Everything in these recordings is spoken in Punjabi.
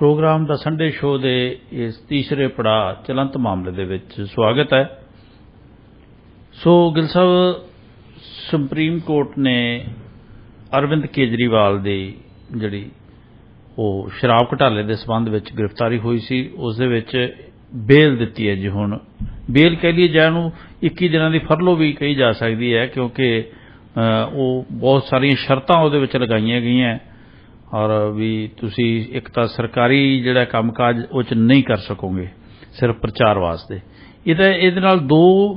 ਪ੍ਰੋਗਰਾਮ ਦਾ ਸੰਡੇ ਸ਼ੋਅ ਦੇ ਇਸ ਤੀਸਰੇ ਪੜਾਅ ਚਲੰਤ ਮਾਮਲੇ ਦੇ ਵਿੱਚ ਸਵਾਗਤ ਹੈ। So Gill Sahib supreme court ਨੇ ਅਰਵਿੰਦ ਕੇਜਰੀਵਾਲ ਦੀ ਜਿਹੜੀ ਉਹ ਸ਼ਰਾਬ ਘਟਾਲੇ ਦੇ ਸਬੰਧ ਵਿੱਚ ਗ੍ਰਿਫਤਾਰੀ ਹੋਈ ਸੀ, ਉਸ ਦੇ ਵਿੱਚ ਬੇਲ ਦਿੱਤੀ ਹੈ ਜੀ ਹੁਣ। ਬੇਲ ਕਹਿ ਲਈ ਜਾਂ ਨੂੰ 21 ਦਿਨਾਂ ਦੀ ਫਰਲੋ ਵੀ ਕਹੀ ਜਾ ਸਕਦੀ ਹੈ ਕਿਉਂਕਿ ਉਹ ਬਹੁਤ ਸਾਰੀਆਂ ਸ਼ਰਤਾਂ ਉਹਦੇ ਵਿੱਚ ਲਗਾਈਆਂ ਗਈਆਂ। ਔਰ ਵੀ ਤੁਸੀਂ ਇੱਕ ਤਾਂ ਸਰਕਾਰੀ ਜਿਹੜਾ ਕੰਮਕਾਜ ਉਹ ਚ ਨਹੀਂ ਕਰ ਸਕੋਗੇ, ਸਿਰਫ ਪ੍ਰਚਾਰ ਵਾਸਤੇ। ਇਹਦਾ, ਇਹਦੇ ਨਾਲ ਦੋ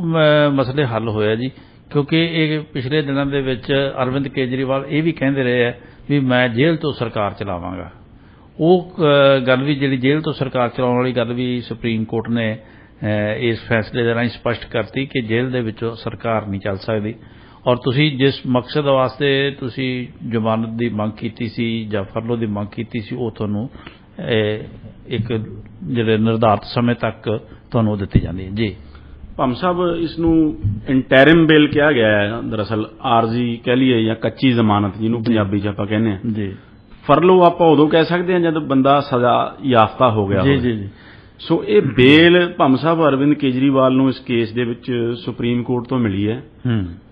ਮਸਲੇ ਹੱਲ ਹੋਇਆ ਜੀ। ਕਿਉਂਕਿ ਇਹ ਪਿਛਲੇ ਦਿਨਾਂ ਦੇ ਵਿੱਚ ਅਰਵਿੰਦ ਕੇਜਰੀਵਾਲ ਇਹ ਵੀ ਕਹਿੰਦੇ ਰਹੇ ਹੈ ਵੀ ਮੈਂ ਜੇਲ੍ਹ ਤੋਂ ਸਰਕਾਰ ਚਲਾਵਾਂਗਾ। ਉਹ ਗੱਲ ਵੀ ਜਿਹੜੀ ਜੇਲ੍ਹ ਤੋਂ ਸਰਕਾਰ ਚਲਾਉਣ ਵਾਲੀ ਗੱਲ ਵੀ ਸੁਪਰੀਮ ਕੋਰਟ ਨੇ ਇਸ ਫੈਸਲੇ ਦੇ ਰਾਹੀਂ ਸਪਸ਼ਟ ਕਰਤੀ ਕਿ ਜੇਲ੍ਹ ਦੇ ਵਿੱਚੋਂ ਸਰਕਾਰ ਨਹੀਂ ਚੱਲ ਸਕਦੀ। ਔਰ ਤੁਸੀਂ ਜਿਸ ਮਕਸਦ ਵਾਸਤੇ ਤੁਸੀਂ ਜ਼ਮਾਨਤ ਦੀ ਮੰਗ ਕੀਤੀ ਸੀ ਜਾਂ ਫਰਲੋ ਦੀ ਮੰਗ ਕੀਤੀ ਸੀ ਉਹ ਤੁਹਾਨੂੰ ਇੱਕ ਜਿਹੜੇ ਨਿਰਧਾਰਤ ਸਮੇਂ ਤੱਕ ਤੁਹਾਨੂੰ ਦਿੱਤੀ ਜਾਂਦੀ ਹੈ। ਜੀ। ਭੰਮ ਸਾਹਿਬ ਇਸ ਨੂੰ ਇੰਟੈਰਿਮ ਬੇਲ ਕਿਹਾ ਗਿਆ ਹੈ। ਦਰਅਸਲ ਆਰਜੀ ਕਹਿ ਲਈਏ ਜਾਂ ਕੱਚੀ ਜ਼ਮਾਨਤ ਜਿਹਨੂੰ ਪੰਜਾਬੀ ਚ ਆਪਾਂ ਕਹਿੰਦੇ ਆ ਜੀ। ਫਰਲੋ ਆਪਾਂ ਉਦੋਂ ਕਹਿ ਸਕਦੇ ਹਾਂ ਜਦ ਬੰਦਾ ਸਜ਼ਾ ਯਾਫਤਾ ਹੋ ਗਿਆ ਜੀ ਜੀ ਜੀ। ਸੋ ਇਹ ਬੇਲ ਭੰਮ ਸਾਹਿਬ ਅਰਵਿੰਦ ਕੇਜਰੀਵਾਲ ਨੂੰ ਇਸ ਕੇਸ ਦੇ ਵਿੱਚ ਸੁਪਰੀਮ ਕੋਰਟ ਤੋਂ ਮਿਲੀ ਹੈ।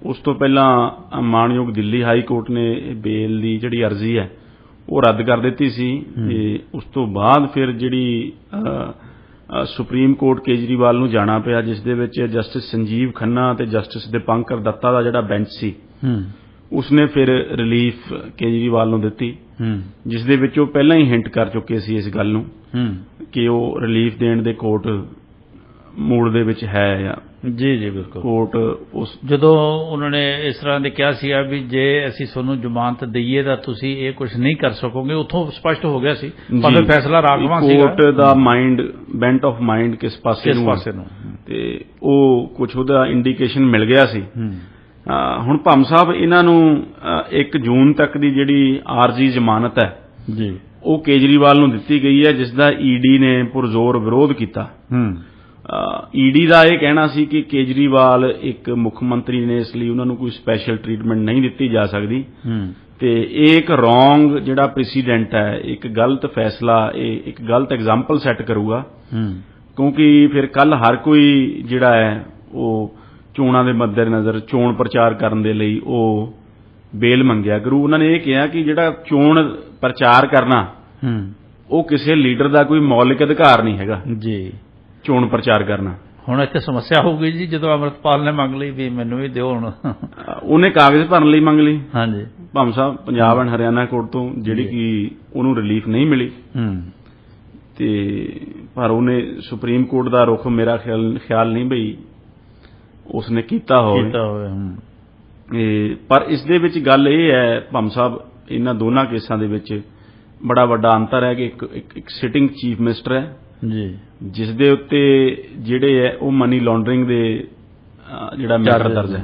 ਉਸ ਤੋਂ ਪਹਿਲਾਂ ਮਾਨਯੋਗ ਦਿੱਲੀ ਹਾਈ ਕੋਰਟ ਨੇ ਇਹ ਬੇਲ ਦੀ ਜਿਹੜੀ ਅਰਜ਼ੀ ਹੈ ਉਹ ਰੱਦ ਕਰ ਦਿੱਤੀ ਸੀ। ਤੇ ਉਸ ਤੋਂ ਬਾਅਦ ਫਿਰ ਜਿਹੜੀ ਸੁਪਰੀਮ ਕੋਰਟ ਕੇਜਰੀਵਾਲ ਨੂੰ ਜਾਣਾ ਪਿਆ ਜਿਸ ਦੇ ਵਿੱਚ ਜਸਟਿਸ ਸੰਜੀਵ ਖੰਨਾ ਤੇ ਜਸਟਿਸ ਦੀਪੰਕਰ ਦੱਤਾ ਦਾ ਜਿਹੜਾ ਬੈਂਚ ਸੀ ਹੂੰ। ਉਸਨੇ ਫਿਰ ਰਿਲੀਫ ਕੇਜਰੀਵਾਲ ਨੂੰ ਦਿੱਤੀ। ਹੂੰ। ਜਿਸ ਦੇ ਵਿੱਚ ਉਹ ਪਹਿਲਾਂ ਹੀ ਹਿੰਟ ਕਰ ਚੁੱਕੇ ਸੀ ਇਸ ਗੱਲ ਨੂੰ। ਹੂੰ। ਕਿ ਉਹ ਰਿਲੀਫ ਦੇਣ ਦੇ ਕੋਰਟ ਮੂਡ ਦੇ ਵਿੱਚ ਹੈ ਜਾਂ ਜੀ ਜੀ ਬਿਲਕੁਲ। ਕੋਰਟ ਉਸ ਜਦੋਂ ਉਹਨਾਂ ਨੇ ਇਸ ਤਰ੍ਹਾਂ ਦੇ ਕਿਹਾ ਸੀ ਵੀ ਜੇ ਅਸੀਂ ਤੁਹਾਨੂੰ ਜ਼ਮਾਨਤ ਦਈਏ ਤਾਂ ਤੁਸੀਂ ਇਹ ਕੁਝ ਨਹੀਂ ਕਰ ਸਕੋਗੇ ਉੱਥੋਂ ਸਪਸ਼ਟ ਹੋ ਗਿਆ ਸੀ। ਭਾਵੇਂ ਫੈਸਲਾ ਰਾਗਵਾਂ ਸੀਗਾ। ਕੋਰਟ ਦਾ ਮਾਈਂਡ ਬੈਂਟ ਆਫ ਮਾਈਂਡ ਕਿਸ ਪਾਸੇ ਕਿਸ ਨੂੰ ਪਾਸੇ ਨੂੰ? ਤੇ ਉਹ ਕੁਝ ਉਹਦਾ ਇੰਡੀਕੇਸ਼ਨ ਮਿਲ ਗਿਆ ਸੀ। ਹੁਣ ਭੰਮ ਸਾਹਿਬ ਇਹਨਾਂ ਨੂੰ 1 ਜੂਨ ਤੱਕ ਦੀ ਜਿਹੜੀ ਆਰਜੀ ਜ਼ਮਾਨਤ ਹੈ ਜੀ। ਉਹ ਕੇਜਰੀਵਾਲ ਨੂੰ ਦਿੱਤੀ ਗਈ ਹੈ ਜਿਸ ਦਾ ਈਡੀ ਨੇ ਪੁਰਜ਼ੋਰ ਵਿਰੋਧ ਕੀਤਾ। ਹੂੰ। ਈਡੀ ਦਾ ਇਹ ਕਹਿਣਾ ਸੀ ਕਿ ਕੇਜਰੀਵਾਲ ਇੱਕ ਮੁੱਖ ਮੰਤਰੀ ਨੇ ਇਸ ਲਈ ਉਹਨਾਂ ਨੂੰ ਕੋਈ ਸਪੈਸ਼ਲ ਟ੍ਰੀਟਮੈਂਟ ਨਹੀਂ ਦਿੱਤੀ ਜਾ ਸਕਦੀ। ਹੂੰ। ਤੇ ਇਹ ਇੱਕ ਰੋਂਗ ਜਿਹੜਾ ਪ੍ਰੈਸੀਡੈਂਟ ਹੈ ਇੱਕ ਗਲਤ ਫੈਸਲਾ ਇਹ ਇੱਕ ਗਲਤ ਐਗਜ਼ਾਮਪਲ ਸੈੱਟ ਕਰੂਗਾ। ਹੂੰ। ਕਿਉਂਕਿ ਫਿਰ ਕੱਲ ਹਰ ਕੋਈ ਜਿਹੜਾ ਹੈ ਉਹ ਚੋਣਾਂ ਦੇ ਮੱਦੇਨਜ਼ਰ ਚੋਣ ਪ੍ਰਚਾਰ ਕਰਨ ਦੇ ਲਈ ਉਹ ਬੇਲ ਮੰਗਿਆ ਕਰੂ। ਉਹਨਾਂ ਨੇ ਇਹ ਕਿਹਾ ਕਿ ਜਿਹੜਾ ਚੋਣ ਪ੍ਰਚਾਰ ਕਰਨਾ ਹੂੰ। ਉਹ ਕਿਸੇ ਲੀਡਰ ਦਾ ਕੋਈ ਮੌਲਿਕ ਅਧਿਕਾਰ ਨਹੀਂ ਹੈਗਾ। ਜੀ। ਚੋਣ ਪ੍ਰਚਾਰ ਕਰਨਾ। ਹੁਣ ਇੱਥੇ ਸਮੱਸਿਆ ਹੋਊਗੀ ਜੀ ਜਦੋਂ ਅਮਰਤਪਾਲ ਨੇ ਮੰਗ ਲਈ ਵੀ ਮੈਨੂੰ ਵੀ ਦਿਓ ਹੁਣ। ਉਹਨੇ ਕਾਗਜ਼ ਭਰਨ ਲਈ ਮੰਗ ਲਈ। ਹਾਂਜੀ। ਭੰਮ ਸਾਹਿਬ ਪੰਜਾਬ ਐਂਡ ਹਰਿਆਣਾ ਕੋਰਟ ਤੋਂ ਜਿਹੜੀ ਕਿ ਉਹਨੂੰ ਰਿਲੀਫ ਨਹੀਂ ਮਿਲੀ। ਹੂੰ। ਤੇ ਪਰ ਉਹਨੇ ਸੁਪਰੀਮ ਕੋਰਟ ਦਾ ਰੁਖ ਮੇਰਾ ਖਿਆਲ ਖਿਆਲ ਨਹੀਂ ਬਈ ਉਸਨੇ ਕੀਤਾ ਹੋਵੇ। ਕੀਤਾ ਹੋਵੇ ਹੂੰ। ਪਰ ਇਸ ਦੇ ਵਿੱਚ ਗੱਲ ਇਹ ਹੈ ਭੰਮ ਸਾਹਿਬ ਇਹਨਾਂ ਦੋਨਾਂ ਕੇਸਾਂ ਦੇ ਵਿੱਚ ਬੜਾ ਵੱਡਾ ਅੰਤਰ ਹੈ ਕਿ ਇੱਕ ਇੱਕ- ਸਿਟਿੰਗ ਚੀਫ ਮਿਨਿਸਟਰ ਹੈ। ਜੀ। ਜਿਸ ਦੇ ਉੱਤੇ ਜਿਹੜੇ ਹੈ ਉਹ ਮਨੀ ਲਾਂਡਰਿੰਗ ਦੇ ਜਿਹੜਾ ਮੈਟਰ ਦਰਜ ਹੈ।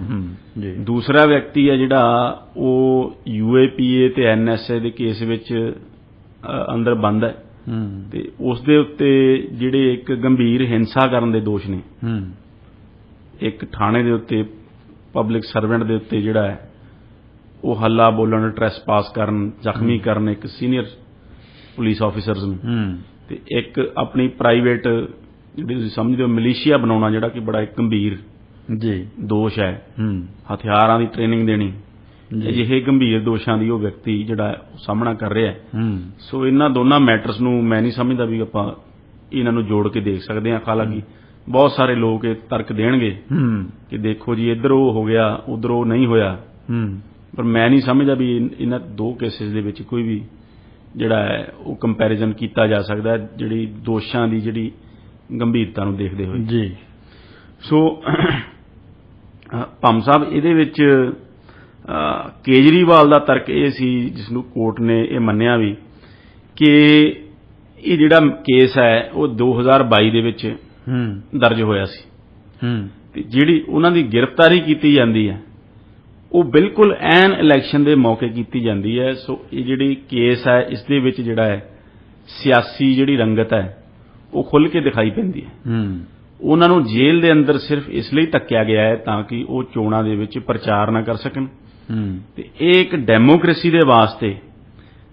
ਜੀ। ਦੂਸਰਾ ਵਿਅਕਤੀ ਹੈ ਜਿਹੜਾ ਉਹ ਯੂਏਪੀਏ ਤੇ ਐਨਐਸਏ ਦੇ ਕੇਸ ਵਿੱਚ ਅੰਦਰ ਬੰਦ ਹੈ। ਹੂੰ। ਤੇ ਉਸ ਦੇ ਉੱਤੇ ਜਿਹੜੇ ਇੱਕ ਗੰਭੀਰ ਹਿੰਸਾ ਕਰਨ ਦੇ ਦੋਸ਼ ਨੇ। ਹੂੰ। ਇੱਕ ਥਾਣੇ ਦੇ ਉੱਤੇ ਪਬਲਿਕ ਸਰਵੈਂਟ ਦੇ ਉੱਤੇ ਜਿਹੜਾ ਹੈ ਉਹ ਹੱਲਾ ਬੋਲਣ ਟ੍ਰੈਸਪਾਸ ਕਰਨ ਜ਼ਖਮੀ ਕਰਨ ਇੱਕ ਸੀਨੀਅਰ ਪੁਲਿਸ ਆਫੀਸਰਸ ਨੂੰ। ਤੇ ਇੱਕ ਆਪਣੀ ਪ੍ਰਾਈਵੇਟ ਜਿਹੜੀ ਤੁਸੀਂ ਸਮਝਦੇ ਹੋ ਮਲੀਸ਼ੀਆ ਬਣਾਉਣਾ ਜਿਹੜਾ ਕਿ ਬੜਾ ਇੱਕ ਗੰਭੀਰ ਜੀ। ਦੋਸ਼ ਹੈ। ਹਥਿਆਰਾਂ ਦੀ ਟ੍ਰੇਨਿੰਗ ਦੇਣੀ। ਅਜਿਹੇ ਗੰਭੀਰ ਦੋਸ਼ਾਂ ਦੀ ਉਹ ਵਿਅਕਤੀ ਜਿਹੜਾ ਸਾਹਮਣਾ ਕਰ ਰਿਹਾ ਹੂੰ। ਸੋ ਇਹਨਾਂ ਦੋਨਾਂ ਮੈਟਰਸ ਨੂੰ ਮੈਂ ਨਹੀਂ ਸਮਝਦਾ ਵੀ ਆਪਾਂ ਇਹਨਾਂ ਨੂੰ ਜੋੜ ਕੇ ਦੇਖ ਸਕਦੇ ਹਾਂ। ਹਾਲਾਂਕਿ ਬਹੁਤ ਸਾਰੇ ਲੋਕ ਇਹ ਤਰਕ ਦੇਣਗੇ ਹੂੰ। ਕਿ ਦੇਖੋ ਜੀ ਇੱਧਰ ਉਹ ਹੋ ਗਿਆ ਉਧਰ ਉਹ ਨਹੀਂ ਹੋਇਆ। ਹੂੰ। ਪਰ ਮੈਂ ਨਹੀਂ ਸਮਝਦਾ ਵੀ ਇਹਨਾਂ ਦੋ ਕੇਸਿਸ ਦੇ ਵਿੱਚ ਕੋਈ ਵੀ ਜਿਹੜਾ ਹੈ ਉਹ ਕੰਪੈਰੀਜ਼ਨ ਕੀਤਾ ਜਾ ਸਕਦਾ ਹੈ ਜਿਹੜੀ ਦੋਸ਼ਾਂ ਦੀ ਜਿਹੜੀ ਗੰਭੀਰਤਾ ਨੂੰ ਦੇਖਦੇ ਹੋਏ। ਜੀ। ਸੋ ਭੰਮ ਸਾਹਿਬ ਇਹਦੇ ਵਿੱਚ ਕੇਜਰੀਵਾਲ ਦਾ ਤਰਕ ਇਹ ਸੀ ਜਿਸ ਨੂੰ ਕੋਰਟ ਨੇ ਇਹ ਮੰਨਿਆ ਵੀ ਕਿ ਇਹ ਜਿਹੜਾ ਕੇਸ ਹੈ ਉਹ 2022 ਦੇ ਵਿੱਚ ਹੂੰ। ਦਰਜ ਹੋਇਆ ਸੀ। ਹੂੰ। ਤੇ ਜਿਹੜੀ ਉਹਨਾਂ ਦੀ ਗ੍ਰਿਫਤਾਰੀ ਕੀਤੀ ਜਾਂਦੀ ਹੈ ਉਹ ਬਿਲਕੁਲ ਐਨ ਇਲੈਕਸ਼ਨ ਦੇ ਮੌਕੇ ਕੀਤੀ ਜਾਂਦੀ ਹੈ। ਸੋ ਇਹ ਜਿਹੜੀ ਕੇਸ ਹੈ ਇਸ ਦੇ ਵਿੱਚ ਜਿਹੜਾ ਹੈ ਸਿਆਸੀ ਜਿਹੜੀ ਰੰਗਤ ਹੈ ਉਹ ਖੁੱਲ ਕੇ ਦਿਖਾਈ ਪੈਂਦੀ ਹੈ। ਹੂੰ। ਉਹਨਾਂ ਨੂੰ ਜੇਲ੍ਹ ਦੇ ਅੰਦਰ ਸਿਰਫ ਇਸ ਲਈ ਧੱਕਿਆ ਗਿਆ ਹੈ ਤਾਂ ਕਿ ਉਹ ਚੋਣਾਂ ਦੇ ਵਿੱਚ ਪ੍ਰਚਾਰ ਨਾ ਕਰ ਸਕਣ। ਹੂੰ। ਤੇ ਇਹ ਇੱਕ ਡੈਮੋਕ੍ਰੇਸੀ ਦੇ ਵਾਸਤੇ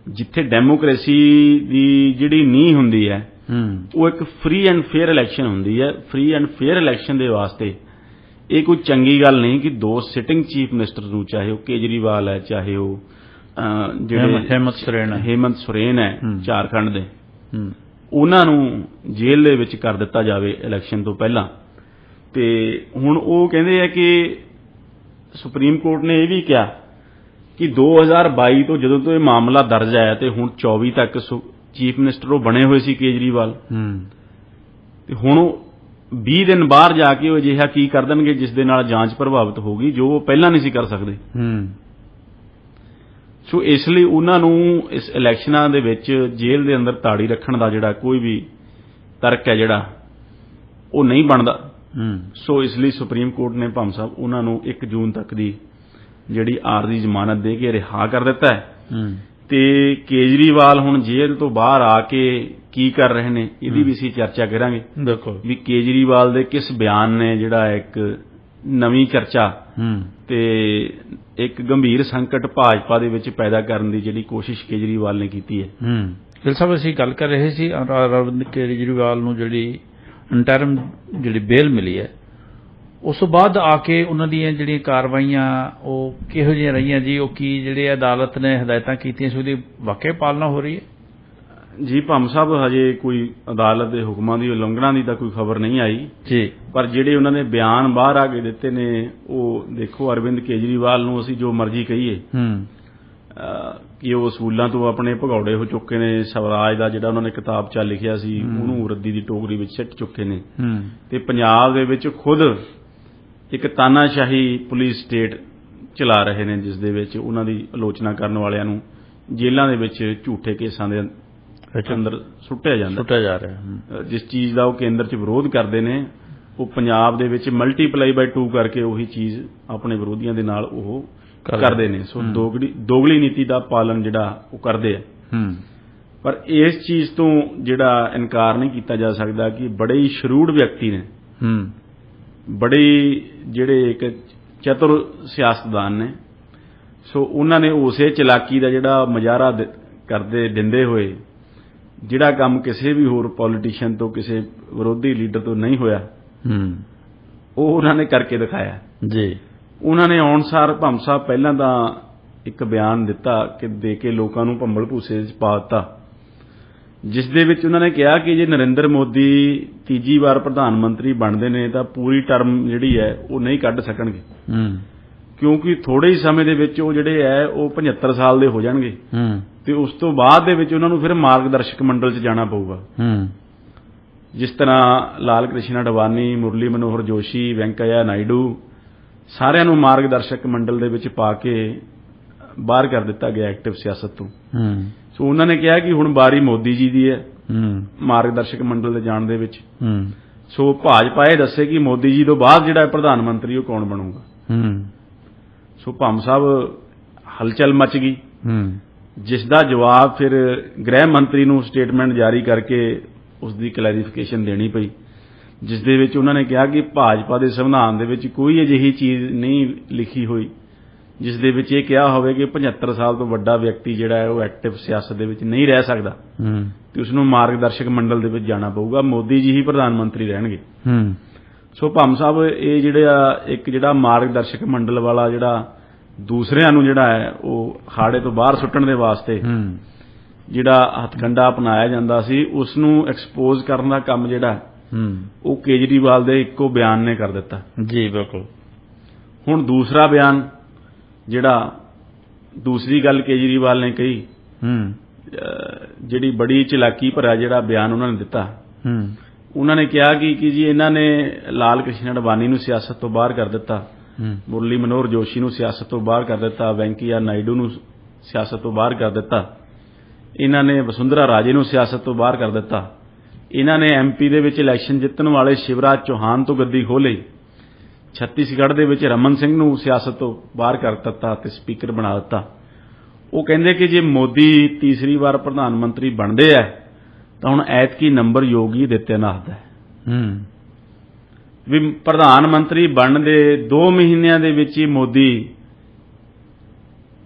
ਜਿੱਥੇ ਡੈਮੋਕ੍ਰੇਸੀ ਦੀ ਜਿਹੜੀ ਨੀਂਹ ਹੁੰਦੀ ਹੈ ਹੂੰ ਉਹ ਇੱਕ ਫ੍ਰੀ ਐਂਡ ਫੇਅਰ ਇਲੈਕਸ਼ਨ ਹੁੰਦੀ ਹੈ। ਫ੍ਰੀ ਐਂਡ ਫੇਅਰ ਇਲੈਕਸ਼ਨ ਦੇ ਵਾਸਤੇ ਇਹ ਕੋਈ ਚੰਗੀ ਗੱਲ ਨਹੀਂ ਕਿ ਦੋ ਸਿਟਿੰਗ ਚੀਫ ਮਿਨਿਸਟਰ ਨੂੰ ਚਾਹੇ ਉਹ ਕੇਜਰੀਵਾਲ ਹੈ ਚਾਹੇ ਉਹ ਜਿਹੜੇ ਹੇਮ- ਹੇਮੰਤ ਸੋਰੇਨ ਹੈ। ਹੇਮੰਤ ਸੋਰੇਨ ਹੈ। ਝਾਰਖੰਡ ਦੇ। ਉਹਨਾਂ ਨੂੰ ਜੇਲ੍ਹ ਦੇ ਵਿੱਚ ਕਰ ਦਿੱਤਾ ਜਾਵੇ ਇਲੈਕਸ਼ਨ ਤੋਂ ਪਹਿਲਾਂ। ਤੇ ਹੁਣ ਉਹ ਕਹਿੰਦੇ ਆ ਕਿ ਸੁਪਰੀਮ ਕੋਰਟ ਨੇ ਇਹ ਵੀ ਕਿਹਾ ਕਿ 2022 ਤੋਂ ਜਦੋਂ ਤੋਂ ਇਹ ਮਾਮਲਾ ਦਰਜ ਆਇਆ ਤੇ ਹੁਣ 24 ਤੱਕ ਚੀਫ ਮਿਨਿਸਟਰ ਉਹ ਬਣੇ ਹੋਏ ਸੀ ਕੇਜਰੀਵਾਲ। ਹੂੰ। ਤੇ ਹੁਣ ਉਹ 20 ਦਿਨ ਬਾਹਰ ਜਾ ਕੇ ਉਹ ਅਜਿਹਾ ਕੀ ਕਰ ਦੇਣਗੇ ਜਿਸ ਦੇ ਨਾਲ ਜਾਂਚ ਪ੍ਰਭਾਵਿਤ ਹੋਗੀ ਜੋ ਉਹ ਪਹਿਲਾਂ ਨਹੀਂ ਸੀ ਕਰ ਸਕਦੇ। ਹੂੰ। ਸੋ ਇਸ ਲਈ ਉਹਨਾਂ ਨੂੰ ਇਸ ਇਲੈਕਸ਼ਨਾਂ ਦੇ ਵਿੱਚ ਜੇਲ੍ਹ ਦੇ ਅੰਦਰ ਤਾੜੀ ਰੱਖਣ ਦਾ ਜਿਹੜਾ ਕੋਈ ਵੀ ਤਰਕ ਹੈ ਜਿਹੜਾ ਉਹ ਨਹੀਂ ਬਣਦਾ। ਹੂੰ। ਸੋ ਇਸ ਲਈ ਸੁਪਰੀਮ ਕੋਰਟ ਨੇ ਭੰਮ ਸਾਹਿਬ ਉਹਨਾਂ ਨੂੰ 1 ਜੂਨ ਤੱਕ ਦੀ ਜਿਹੜੀ ਆਰਜ਼ੀ ਜ਼ਮਾਨਤ ਦੇ ਕੇ ਰਿਹਾ ਕਰ ਦਿੱਤਾ ਹੈ। ਹੂੰ। ਤੇ ਕੇਜਰੀਵਾਲ ਹੁਣ ਜੇਲ੍ਹ ਤੋਂ ਬਾਹਰ ਆ ਕੇ ਕੀ ਕਰ ਰਹੇ ਨੇ ਇਹਦੀ ਵੀ ਅਸੀਂ ਚਰਚਾ ਕਰਾਂਗੇ। ਬਿਲਕੁਲ। ਵੀ ਕੇਜਰੀਵਾਲ ਦੇ ਕਿਸ ਬਿਆਨ ਨੇ ਜਿਹੜਾ ਇੱਕ ਨਵੀਂ ਚਰਚਾ ਤੇ ਇੱਕ ਗੰਭੀਰ ਸੰਕਟ ਭਾਜਪਾ ਦੇ ਵਿੱਚ ਪੈਦਾ ਕਰਨ ਦੀ ਜਿਹੜੀ ਕੋਸ਼ਿਸ਼ ਕੇਜਰੀਵਾਲ ਨੇ ਕੀਤੀ ਹੈ। ਹੂੰ। ਗਿਲ ਸਾਹਿਬ ਅਸੀਂ ਗੱਲ ਕਰ ਰਹੇ ਸੀ ਅਰ- ਅਰਵਿੰਦ ਕੇਜਰੀਵਾਲ ਨੂੰ ਜਿਹੜੀ ਇੰਟਰਮ ਜਿਹੜੀ ਬੇਲ ਮਿਲੀ ਹੈ ਉਸ ਤੋਂ ਬਾਅਦ ਆ ਕੇ ਉਹਨਾਂ ਦੀਆਂ ਜਿਹੜੀਆਂ ਕਾਰਵਾਈਆਂ ਉਹ ਕਿਹੋ ਜਿਹੀਆਂ ਰਹੀਆਂ ਜੀ ਉਹ ਕੀ ਜਿਹੜੇ ਅਦਾਲਤ ਨੇ ਹਦਾਇਤਾਂ ਕੀਤੀਆਂ ਸੀ ਉਹਦੀ ਵਾਕਈ ਪਾਲਣਾ ਹੋ ਰਹੀ ਹੈ? ਜੀ ਭੰਮ ਸਾਹਿਬ ਹਜੇ ਕੋਈ ਅਦਾਲਤ ਦੇ ਹੁਕਮਾਂ ਦੀ ਉਲੰਘਣਾ ਦੀ ਤਾਂ ਕੋਈ ਖਬਰ ਨਹੀਂ ਆਈ। ਜੀ। ਪਰ ਜਿਹੜੇ ਉਹਨਾਂ ਨੇ ਬਿਆਨ ਬਾਹਰ ਆ ਕੇ ਦਿੱਤੇ ਨੇ ਉਹ ਦੇਖੋ ਅਰਵਿੰਦ ਕੇਜਰੀਵਾਲ ਨੂੰ ਅਸੀਂ ਜੋ ਮਰਜ਼ੀ ਕਹੀਏ। ਹੂੰ। ਕਿ ਉਹ ਅਸੂਲਾਂ ਤੋਂ ਆਪਣੇ ਭਗੌੜੇ ਹੋ ਚੁੱਕੇ ਨੇ ਸਵਰਾਜ ਦਾ ਜਿਹੜਾ ਉਹਨਾਂ ਨੇ ਕਿਤਾਬ ਚਾ ਲਿਖਿਆ ਸੀ ਉਹਨੂੰ ਰੱਦੀ ਦੀ ਟੋਕਰੀ ਵਿੱਚ ਸਿੱਟ ਚੁੱਕੇ ਨੇ। ਹੂੰ। ਤੇ ਪੰਜਾਬ ਦੇ ਵਿੱਚ ਖੁਦ ਇੱਕ ਤਾਨਾਸ਼ਾਹੀ ਪੁਲਿਸ ਸਟੇਟ ਚਲਾ ਰਹੇ ਨੇ ਜਿਸ ਦੇ ਵਿੱਚ ਉਹਨਾਂ ਦੀ ਆਲੋਚਨਾ ਕਰਨ ਵਾਲਿਆਂ ਨੂੰ ਜੇਲ੍ਹਾਂ ਦੇ ਵਿੱਚ ਝੂਠੇ ਕੇਸਾਂ ਦੇ ਅੰਦਰ ਸੁੱਟਿਆ ਜਾਂਦਾ। ਸੁੱਟਿਆ ਜਾ ਰਿਹਾ ਜਿਸ ਚੀਜ਼ ਦਾ ਉਹ ਕੇਂਦਰ 'ਚ ਵਿਰੋਧ ਕਰਦੇ ਨੇ ਉਹ ਪੰਜਾਬ ਦੇ ਵਿੱਚ ਮਲਟੀਪਲਾਈ ਬਾਈ 2 ਕਰਕੇ ਉਹੀ ਚੀਜ਼ ਆਪਣੇ ਵਿਰੋਧੀਆਂ ਦੇ ਨਾਲ ਉਹ ਕਰ- ਕਰਦੇ ਨੇ। ਸੋ। ਦੋਗਲੀ ਦੋਗਲੀ ਨੀਤੀ ਦਾ ਪਾਲਨ ਜਿਹੜਾ ਉਹ ਕਰਦੇ ਆ। ਪਰ ਇਸ ਚੀਜ਼ ਤੋਂ ਜਿਹੜਾ ਇਨਕਾਰ ਨਹੀਂ ਕੀਤਾ ਜਾ ਸਕਦਾ ਕਿ ਬੜੇ ਹੀ ਸ਼ਰੂੜ ਵਿਅਕਤੀ ਨੇ। ਹੂੰ। ਬੜੇ ਜਿਹੜੇ ਇੱਕ ਚਤੁਰ ਸਿਆਸਤਦਾਨ ਨੇ। ਸੋ ਉਹਨਾਂ ਨੇ ਉਸੇ ਚਲਾਕੀ ਦਾ ਜਿਹੜਾ ਮੁਜ਼ਾਹਰਾ ਦ- ਕਰਦੇ ਦਿੰਦੇ ਹੋਏ ਜਿਹੜਾ ਕੰਮ ਕਿਸੇ ਵੀ ਹੋਰ ਪੋਲੀਟੀਸ਼ੀਅਨ ਤੋਂ ਕਿਸੇ ਵਿਰੋਧੀ ਲੀਡਰ ਤੋਂ ਨਹੀਂ ਹੋਇਆ ਹੂੰ। ਉਹ ਉਹਨਾਂ ਨੇ ਕਰਕੇ ਦਿਖਾਇਆ। ਜੀ। ਉਹਨਾਂ ਨੇ ਆਉਣਸਾਰ ਭੰਮ ਸਾਹਿਬ ਪਹਿਲਾਂ ਤਾਂ ਇੱਕ ਬਿਆਨ ਦਿੱਤਾ ਕਿ ਦੇ ਕੇ ਲੋਕਾਂ ਨੂੰ ਭੰਬਲ ਭੂਸੇ 'ਚ ਪਾ ਦਿੱਤਾ। ਜਿਸ ਦੇ ਵਿੱਚ ਉਹਨਾਂ ਨੇ ਕਿਹਾ ਕਿ ਜੇ ਨਰਿੰਦਰ ਮੋਦੀ ਤੀਜੀ ਵਾਰ ਪ੍ਰਧਾਨ ਮੰਤਰੀ ਬਣਦੇ ਨੇ ਤਾਂ ਪੂਰੀ ਟਰਮ ਜਿਹੜੀ ਹੈ ਉਹ ਨਹੀਂ ਕੱਢ ਸਕਣਗੇ। ਹੂੰ। ਕਿਉਂਕਿ ਥੋੜੇ ਹੀ ਸਮੇਂ ਦੇ ਵਿੱਚ ਉਹ ਜਿਹੜੇ ਹੈ ਉਹ 75 ਸਾਲ ਦੇ ਹੋ ਜਾਣਗੇ। ਹੂੰ। ਤੇ ਉਸ ਤੋਂ ਬਾਅਦ ਦੇ ਵਿੱਚ ਉਹਨਾਂ ਨੂੰ ਫਿਰ ਮਾਰਗਦਰਸ਼ਕ ਮੰਡਲ 'ਚ ਜਾਣਾ ਪਊਗਾ। ਹੂੰ। ਜਿਸ ਤਰ੍ਹਾਂ ਲਾਲ ਕ੍ਰਿਸ਼ਨ ਅਡਵਾਨੀ ਮੁਰਲੀ ਮਨੋਹਰ ਜੋਸ਼ੀ ਵੈਂਕਈਆ ਨਾਇਡੂ ਸਾਰਿਆਂ ਨੂੰ ਮਾਰਗਦਰਸ਼ਕ ਮੰਡਲ ਦੇ ਵਿੱਚ ਪਾ ਕੇ ਬਾਹਰ ਕਰ ਦਿੱਤਾ ਗਿਆ ਐਕਟਿਵ ਸਿਆਸਤ ਤੋਂ। ਹੂੰ। ਸੋ ਉਹਨਾਂ ਨੇ ਕਿਹਾ ਕਿ ਹੁਣ ਬਾਰੀ ਮੋਦੀ ਜੀ ਦੀ ਹੈ ਹੂੰ। ਮਾਰਗਦਰਸ਼ਕ ਮੰਡਲ ਦੇ ਜਾਣ ਦੇ ਵਿੱਚ। ਹੂੰ। ਸੋ ਭਾਜਪਾ ਇਹ ਦੱਸੇ ਕਿ ਮੋਦੀ ਜੀ ਤੋਂ ਬਾਅਦ ਜਿਹੜਾ ਪ੍ਰਧਾਨ ਮੰਤਰੀ ਉਹ ਕੌਣ ਬਣੂਗਾ? ਹੂੰ। ਸੋ ਭੰਮ ਸਾਹਿਬ ਹਲਚਲ ਮਚ ਗਈ। ਹੂੰ। ਜਿਸ ਦਾ ਜਵਾਬ ਫਿਰ ਗ੍ਰਹਿ ਮੰਤਰੀ ਨੂੰ ਸਟੇਟਮੈਂਟ ਜਾਰੀ ਕਰਕੇ ਉਸ ਦੀ ਕਲੈਰੀਫਿਕੇਸ਼ਨ ਦੇਣੀ ਪਈ। ਜਿਸ ਦੇ ਵਿੱਚ ਉਹਨਾਂ ਨੇ ਕਿਹਾ ਕਿ ਭਾਜਪਾ ਦੇ ਸੰਵਿਧਾਨ ਦੇ ਵਿੱਚ ਕੋਈ ਅਜਿਹੀ ਚੀਜ਼ ਨਹੀਂ ਲਿਖੀ ਹੋਈ। ਜਿਸ ਦੇ ਵਿੱਚ ਇਹ ਕਿਹਾ ਹੋਵੇ ਕਿ 75 ਸਾਲ ਤੋਂ ਵੱਡਾ ਵਿਅਕਤੀ ਜਿਹੜਾ ਹੈ ਉਹ ਐਕਟਿਵ ਸਿਆਸਤ ਦੇ ਵਿੱਚ ਨਹੀਂ ਰਹਿ ਸਕਦਾ। ਹੂੰ। ਤੇ ਉਸ ਨੂੰ ਮਾਰਗਦਰਸ਼ਕ ਮੰਡਲ ਦੇ ਵਿੱਚ ਜਾਣਾ ਪਊਗਾ। ਮੋਦੀ ਜੀ ਹੀ ਪ੍ਰਧਾਨ ਮੰਤਰੀ ਰਹਿਣਗੇ। ਹੂੰ। ਸੋ ਭੰਮ ਸਾਹਿਬ ਇਹ ਜਿਹੜਾ ਇੱਕ ਜਿਹੜਾ ਮਾਰਗਦਰਸ਼ਕ ਮੰਡਲ ਵਾਲਾ ਜਿਹੜਾ ਦੂਸਰਿਆਂ ਨੂੰ ਜਿਹੜਾ ਹੈ ਉਹ ਖਾੜੇ ਤੋਂ ਬਾਹਰ ਸੁੱਟਣ ਦੇ ਵਾਸਤੇ ਹੂੰ। ਜਿਹੜਾ ਹਥਕੰਡਾ ਅਪਣਾਇਆ ਜਾਂਦਾ ਸੀ ਉਸ ਨੂੰ ਐਕਸਪੋਜ਼ ਕਰਨ ਦਾ ਕੰਮ ਜਿਹੜਾ ਹੂੰ। ਉਹ ਕੇਜਰੀਵਾਲ ਦੇ ਇੱਕੋ ਬਿਆਨ ਨੇ ਕਰ ਦਿੱਤਾ। ਜੀ ਬਿਲਕੁਲ। ਹੁਣ ਦੂਸਰਾ ਬਿਆਨ ਜਿਹੜਾ ਦੂਸਰੀ ਗੱਲ ਕੇਜਰੀਵਾਲ ਨੇ ਕਹੀ ਹੂੰ। ਜਿਹੜੀ ਬੜੀ ਚਲਾਕੀ ਭਰਿਆ ਜਿਹੜਾ ਬਿਆਨ ਉਹਨਾਂ ਨੇ ਦਿੱਤਾ। ਹੂੰ। ਉਹਨਾਂ ਨੇ ਕਿਹਾ ਕਿ ਕਿ ਜੀ ਇਹਨਾਂ ਨੇ ਲਾਲ ਕ੍ਰਿਸ਼ਨ ਅਡਵਾਨੀ ਨੂੰ ਸਿਆਸਤ ਤੋਂ ਬਾਹਰ ਕਰ ਦਿੱਤਾ। ਹੂੰ। ਮੁਰਲੀ ਮਨੋਹਰ ਜੋਸ਼ੀ ਨੂੰ ਸਿਆਸਤ ਤੋਂ ਬਾਹਰ ਕਰ ਦਿੱਤਾ। ਵੈਂਕਈਆ ਨਾਇਡੂ ਨੂੰ ਸਿਆਸਤ ਤੋਂ ਬਾਹਰ ਕਰ ਦਿੱਤਾ। ਇਹਨਾਂ ਨੇ ਵਸੁੰਧਰਾ ਰਾਜੇ ਨੂੰ ਸਿਆਸਤ ਤੋਂ ਬਾਹਰ ਕਰ ਦਿੱਤਾ। ਇਹਨਾਂ ਨੇ ਐਮਪੀ ਦੇ ਵਿੱਚ ਇਲੈਕਸ਼ਨ ਜਿੱਤਣ ਵਾਲੇ ਸ਼ਿਵਰਾਜ ਚੌਹਾਨ ਤੋਂ ਗੱਦੀ ਖੋਹ ਲਈ। ਛੱਤੀਸਗੜ੍ਹ ਦੇ ਵਿੱਚ ਰਮਨ ਸਿੰਘ ਨੂੰ ਸਿਆਸਤ ਤੋਂ ਬਾਹਰ ਕਰ ਦਿੱਤਾ ਤੇ ਸਪੀਕਰ ਬਣਾ ਦਿੱਤਾ। ਉਹ ਕਹਿੰਦੇ ਕਿ ਜੇ ਮੋਦੀ ਤੀਸਰੀ ਵਾਰ ਪ੍ਰਧਾਨ ਮੰਤਰੀ ਬਣਦੇ ਆ ਤਾਂ ਹੁਣ ਐਤਕੀ ਨੰਬਰ ਯੋਗੀ ਦਿੱਤਿਆਨਾਥ ਦਾ ਹੈ ਹੂੰ। ਵੀ ਪ੍ਰਧਾਨ ਮੰਤਰੀ ਬਣਨ ਦੇ 2 ਮਹੀਨਿਆਂ ਦੇ ਵਿੱਚ ਹੀ ਮੋਦੀ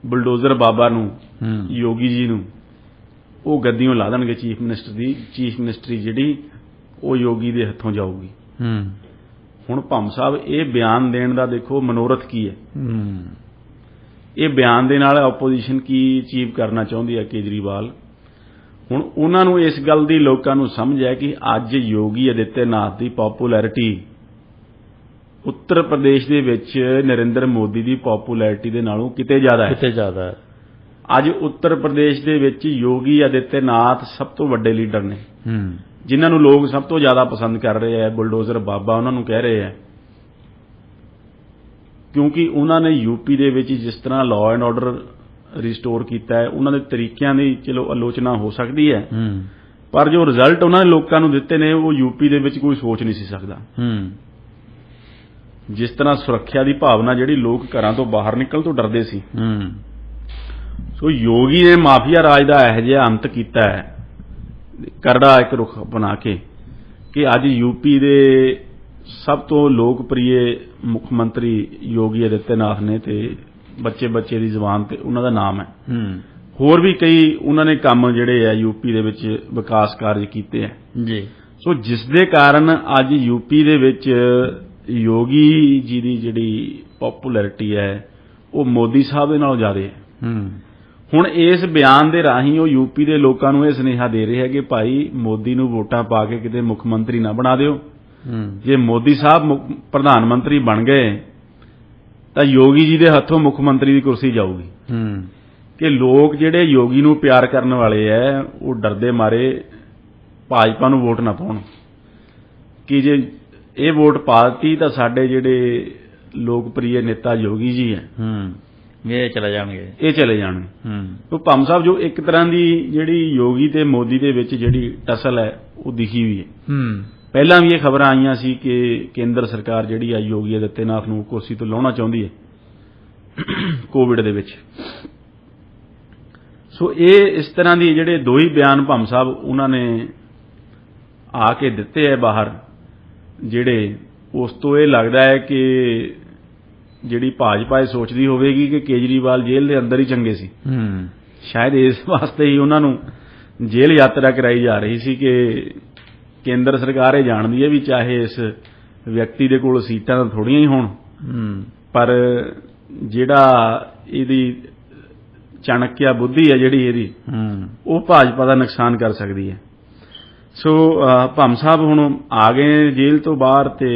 ਬੁਲਡੋਜ਼ਰ ਬਾਬਾ ਨੂੰ ਹੂੰ। ਯੋਗੀ ਜੀ ਨੂੰ ਉਹ ਗੱਦੀੋਂ ਲਾ ਦੇਣਗੇ ਚੀਫ ਮਿਨਿਸਟਰ ਦੀ ਚੀਫ ਮਿਨਿਸਟਰੀ ਜਿਹੜੀ ਉਹ ਯੋਗੀ ਦੇ ਹੱਥੋਂ ਜਾਊਗੀ। ਹੂੰ। ਹੁਣ ਭੰਮ ਸਾਹਿਬ ਇਹ ਬਿਆਨ ਦੇਣ ਦਾ ਦੇਖੋ ਮਨੋਰਥ ਕੀ ਹੈ? ਇਹ ਬਿਆਨ ਦੇ ਨਾਲ ਆਪੋਜੀਸ਼ਨ ਕੀ ਅਚੀਵ ਕਰਨਾ ਚਾਹੁੰਦੀ ਹੈ ਕੇਜਰੀਵਾਲ? ਹੁਣ ਉਹਨਾਂ ਨੂੰ ਇਸ ਗੱਲ ਦੀ ਲੋਕਾਂ ਨੂੰ ਸਮਝ ਹੈ ਕਿ ਅੱਜ ਯੋਗੀ ਆਦਿੱਤਿਆਨਾਥ ਦੀ ਪਪੂਲੈਰਿਟੀ ਉੱਤਰ ਪ੍ਰਦੇਸ਼ ਦੇ ਵਿੱਚ ਨਰਿੰਦਰ ਮੋਦੀ ਦੀ ਪਪੂਲੈਰਿਟੀ ਦੇ ਨਾਲੋਂ ਕਿਤੇ ਜ਼ਿਆਦਾ ਹੈ। ਕਿਤੇ ਜ਼ਿਆਦਾ ਹੈ। ਅੱਜ ਉੱਤਰ ਪ੍ਰਦੇਸ਼ ਦੇ ਵਿੱਚ ਯੋਗੀ ਆਦਿੱਤਿਆਨਾਥ ਸਭ ਤੋਂ ਵੱਡੇ ਲੀਡਰ ਨੇ। ਹੂੰ। ਜਿਨ੍ਹਾਂ ਨੂੰ ਲੋਕ ਸਭ ਤੋਂ ਜ਼ਿਆਦਾ ਪਸੰਦ ਕਰ ਰਹੇ ਹੈ ਬੁਲਡੋਜ਼ਰ ਬਾਬਾ ਉਹਨਾਂ ਨੂੰ ਕਹਿ ਰਹੇ ਹੈ ਕਿਉਂਕਿ ਉਹਨਾਂ ਨੇ ਯੂਪੀ ਦੇ ਵਿੱਚ ਜਿਸ ਤਰ੍ਹਾਂ ਲਾਅ ਐਂਡ ਆਰਡਰ ਰਿਸਟੋਰ ਕੀਤਾ ਹੈ ਉਹਨਾਂ ਦੇ ਤਰੀਕਿਆਂ ਦੀ ਚਲੋ ਆਲੋਚਨਾ ਹੋ ਸਕਦੀ ਹੈ। ਪਰ ਜੋ ਰਿਜ਼ਲਟ ਉਹਨਾਂ ਨੇ ਲੋਕਾਂ ਨੂੰ ਦਿੱਤੇ ਨੇ ਉਹ ਯੂਪੀ ਦੇ ਵਿੱਚ ਕੋਈ ਸੋਚ ਨਹੀਂ ਸੀ ਸਕਦਾ। ਜਿਸ ਤਰ੍ਹਾਂ ਸੁਰੱਖਿਆ ਦੀ ਭਾਵਨਾ ਜਿਹੜੀ ਲੋਕ ਘਰਾਂ ਤੋਂ ਬਾਹਰ ਨਿਕਲ ਤੋਂ ਡਰਦੇ ਸੀ। ਸੋ ਯੋਗੀ ਨੇ ਮਾਫੀਆ ਰਾਜ ਦਾ ਇਹੋ ਜਿਹਾ ਅੰਤ ਕੀਤਾ ਹੈ। ਕਰੜਾ ਇੱਕ ਰੁਖ ਬਣਾ ਕੇ ਕਿ ਅੱਜ ਯੂਪੀ ਦੇ ਸਭ ਤੋਂ ਲੋਕਪ੍ਰਿਯ ਮੁੱਖ ਮੰਤਰੀ ਯੋਗੀ ਆਦਿੱਤਿਆਨਾਥ ਨੇ ਤੇ ਬੱਚੇ ਬੱਚੇ ਦੀ ਜ਼ੁਬਾਨ ਤੇ ਉਹਨਾਂ ਦਾ ਨਾਮ ਹੈ। ਹੂੰ। ਹੋਰ ਵੀ ਕਈ ਉਹਨਾਂ ਨੇ ਕੰਮ ਜਿਹੜੇ ਆ ਯੂਪੀ ਦੇ ਵਿੱਚ ਵਿਕਾਸ ਕਾਰਜ ਕੀਤੇ ਆ। ਜੀ। ਸੋ ਜਿਸ ਦੇ ਕਾਰਨ ਅੱਜ ਯੂਪੀ ਦੇ ਵਿੱਚ ਯੋਗੀ ਜੀ ਦੀ ਜਿਹੜੀ ਪਪੂਲੈਰਿਟੀ ਹੈ ਉਹ ਮੋਦੀ ਸਾਹਿਬ ਦੇ ਨਾਲੋਂ ਜ਼ਿਆਦਾ ਹੈ। ਹੂੰ। ਹੁਣ ਇਸ ਬਿਆਨ ਦੇ ਰਾਹੀਂ ਉਹ ਯੂਪੀ ਦੇ ਲੋਕਾਂ ਨੂੰ ਇਹ ਸੁਨੇਹਾ ਦੇ ਰਹੇ ਹੈ ਕਿ ਭਾਈ ਮੋਦੀ ਨੂੰ ਵੋਟਾਂ ਪਾ ਕੇ ਕਿਤੇ ਮੁੱਖ ਮੰਤਰੀ ਨਾ ਬਣਾ ਦਿਓ। ਹੂੰ। ਜੇ ਮੋਦੀ ਸਾਹਿਬ ਪ੍ਰਧਾਨ ਮੰਤਰੀ ਬਣ ਗਏ ਤਾਂ ਯੋਗੀ ਜੀ ਦੇ ਹੱਥੋਂ ਮੁੱਖ ਮੰਤਰੀ ਦੀ ਕੁਰਸੀ ਜਾਊਗੀ। ਹੂੰ। ਕਿ ਲੋਕ ਜਿਹੜੇ ਯੋਗੀ ਨੂੰ ਪਿਆਰ ਕਰਨ ਵਾਲੇ ਐ ਉਹ ਡਰਦੇ ਮਾਰੇ ਭਾਜਪਾ ਨੂੰ ਵੋਟ ਨਾ ਪਾਉਣ। ਕਿ ਜੇ ਇਹ ਵੋਟ ਪਾਤੀ ਤਾਂ ਸਾਡੇ ਜਿਹੜੇ ਲੋਕਪ੍ਰਿਯ ਨੇਤਾ ਯੋਗੀ ਜੀ ਐ ਹੂੰ ਇਹ ਚਲੇ ਜਾਣਗੇ। ਇਹ ਚਲੇ ਜਾਣਗੇ। ਹੂੰ। ਤੋ ਭੰਮ ਸਾਹਿਬ ਜੋ ਇੱਕ ਤਰ੍ਹਾਂ ਦੀ ਜਿਹੜੀ ਯੋਗੀ ਤੇ ਮੋਦੀ ਦੇ ਵਿੱਚ ਜਿਹੜੀ ਟਸਲ ਹੈ ਉਹ ਦਿਖੀ ਵੀ ਹੈ। ਹੂੰ। ਪਹਿਲਾਂ ਵੀ ਇਹ ਖਬਰਾਂ ਆਈਆਂ ਸੀ ਕਿ ਕੇਂਦਰ ਸਰਕਾਰ ਜਿਹੜੀ ਆ ਯੋਗੀ ਆਦਿੱਤਿਆਨਾਥ ਨੂੰ ਕੁਰਸੀ ਤੋਂ ਲਾਉਣਾ ਚਾਹੁੰਦੀ ਹੈ ਕੋਵਿਡ ਦੇ ਵਿੱਚ। ਸੋ ਇਹ ਇਸ ਤਰ੍ਹਾਂ ਦੀ ਜਿਹੜੇ ਦੋ ਹੀ ਬਿਆਨ ਭੰਮ ਸਾਹਿਬ ਉਹਨਾਂ ਨੇ ਆ ਕੇ ਦਿੱਤੇ ਹੈ ਬਾਹਰ ਜਿਹੜੇ ਉਸ ਤੋਂ ਇਹ ਲੱਗਦਾ ਹੈ ਕਿ ਜਿਹੜੀ ਭਾਜਪਾ ਇਹ ਸੋਚਦੀ ਹੋਵੇਗੀ ਕਿ ਕੇਜਰੀਵਾਲ ਜੇਲ੍ਹ ਦੇ ਅੰਦਰ ਹੀ ਚੰਗੇ ਸੀ। ਹੂੰ। ਸ਼ਾਇਦ ਇਸ ਵਾਸਤੇ ਹੀ ਉਹਨਾਂ ਨੂੰ ਜੇਲ੍ਹ ਯਾਤਰਾ ਕਰਾਈ ਜਾ ਰਹੀ ਸੀ ਕਿ ਕੇਂਦਰ ਸਰਕਾਰ ਇਹ ਜਾਣਦੀ ਹੈ ਵੀ ਚਾਹੇ ਇਸ ਵਿਅਕਤੀ ਦੇ ਕੋਲ ਸੀਟਾਂ ਤਾਂ ਥੋੜੀਆਂ ਹੀ ਹੋਣ। ਹੂੰ। ਪਰ ਜਿਹੜਾ ਇਹਦੀ ਚਾਣਕਿਆ ਬੁੱਧੀ ਹੈ ਜਿਹੜੀ ਇਹਦੀ ਹੂੰ। ਉਹ ਭਾਜਪਾ ਦਾ ਨੁਕਸਾਨ ਕਰ ਸਕਦੀ ਹੈ। ਸੋ ਭੰਮ ਸਾਹਿਬ ਹੁਣ ਆ ਗਏ ਜੇਲ੍ਹ ਤੋਂ ਬਾਹਰ ਤੇ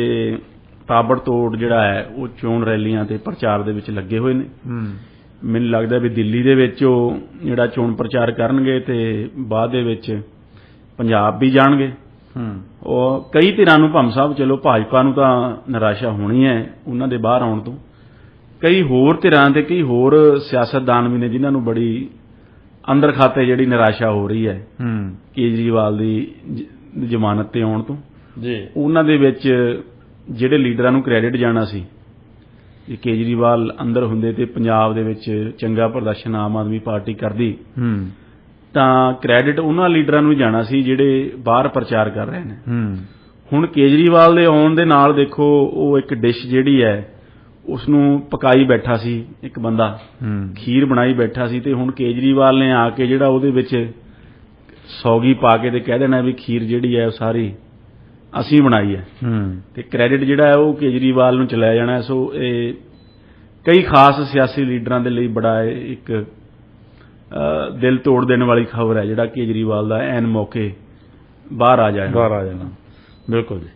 ਤਾਬੜਤੋੜ ਜਿਹੜਾ ਹੈ ਉਹ ਚੋਣ ਰੈਲੀਆਂ ਤੇ ਪ੍ਰਚਾਰ ਦੇ ਵਿੱਚ ਲੱਗੇ ਹੋਏ ਨੇ। ਮੈਨੂੰ ਲੱਗਦਾ ਵੀ ਦਿੱਲੀ ਦੇ ਵਿੱਚ ਉਹ ਜਿਹੜਾ ਚੋਣ ਪ੍ਰਚਾਰ ਕਰਨਗੇ ਤੇ ਬਾਅਦ ਦੇ ਵਿੱਚ ਪੰਜਾਬ ਵੀ ਜਾਣਗੇ। ਹੂੰ। ਉਹ ਕਈ ਧਿਰਾਂ ਨੂੰ ਭੰਮ ਸਾਹਿਬ ਚਲੋ ਭਾਜਪਾ ਨੂੰ ਤਾਂ ਨਿਰਾਸ਼ਾ ਹੋਣੀ ਹੈ ਉਹਨਾਂ ਦੇ ਬਾਹਰ ਆਉਣ ਤੋਂ। ਕਈ ਹੋਰ ਧਿਰਾਂ ਤੇ ਕਈ ਹੋਰ ਸਿਆਸਤਦਾਨ ਵੀ ਨੇ ਜਿਨ੍ਹਾਂ ਨੂੰ ਬੜੀ ਅੰਦਰ ਖਾਤੇ ਜਿਹੜੀ ਨਿਰਾਸ਼ਾ ਹੋ ਰਹੀ ਹੈ ਹੂੰ। ਕੇਜਰੀਵਾਲ ਦੀ ਜ਼ਮਾਨਤ ਤੇ ਆਉਣ ਤੋਂ। ਜੀ। ਉਹਨਾਂ ਦੇ ਵਿੱਚ ਜਿਹੜੇ ਲੀਡਰਾਂ ਨੂੰ ਕ੍ਰੈਡਿਟ ਜਾਣਾ ਸੀ ਕਿ ਕੇਜਰੀਵਾਲ ਅੰਦਰ ਹੁੰਦੇ ਤੇ ਪੰਜਾਬ ਦੇ ਵਿੱਚ ਚੰਗਾ ਪ੍ਰਦਰਸ਼ਨ ਆਮ ਆਦਮੀ ਪਾਰਟੀ ਕਰਦੀ ਹੂੰ। ਤਾਂ ਕ੍ਰੈਡਿਟ ਉਹਨਾਂ ਲੀਡਰਾਂ ਨੂੰ ਜਾਣਾ ਸੀ ਜਿਹੜੇ ਬਾਹਰ ਪ੍ਰਚਾਰ ਕਰ ਰਹੇ ਨੇ। ਹੂੰ। ਹੁਣ ਕੇਜਰੀਵਾਲ ਦੇ ਆਉਣ ਦੇ ਨਾਲ ਦੇਖੋ ਉਹ ਇੱਕ ਡਿਸ਼ ਜਿਹੜੀ ਹੈ ਉਸ ਨੂੰ ਪਕਾਈ ਬੈਠਾ ਸੀ ਇੱਕ ਬੰਦਾ ਹੂੰ। ਖੀਰ ਬਣਾਈ ਬੈਠਾ ਸੀ ਤੇ ਹੁਣ ਕੇਜਰੀਵਾਲ ਨੇ ਆ ਕੇ ਜਿਹੜਾ ਉਹਦੇ ਵਿੱਚ ਸੌਗੀ ਪਾ ਕੇ ਤੇ ਕਹਿ ਦੇਣਾ ਵੀ ਖੀਰ ਜਿਹੜੀ ਹੈ ਉਹ ਸਾਰੀ ਅਸੀਂ ਬਣਾਈ ਹੈ। ਹੂੰ। ਤੇ ਕ੍ਰੈਡਿਟ ਜਿਹੜਾ ਹੈ ਉਹ ਕੇਜਰੀਵਾਲ ਨੂੰ ਚਲਾਇਆ ਜਾਣਾ ਹੈ। ਸੋ ਇਹ ਕਈ ਖਾਸ ਸਿਆਸੀ ਲੀਡਰਾਂ ਦੇ ਲਈ ਬੜਾ ਇੱਕ ਦਿਲ ਤੋੜ ਦੇਣ ਵਾਲੀ ਖਬਰ ਹੈ ਜਿਹੜਾ ਕੇਜਰੀਵਾਲ ਦਾ ਐਨ ਮੌਕੇ ਬਾਹਰ ਆ ਜਾਏਗਾ ਬਾਹਰ ਆ ਜਾਣਾ। ਬਿਲਕੁਲ ਜੀ।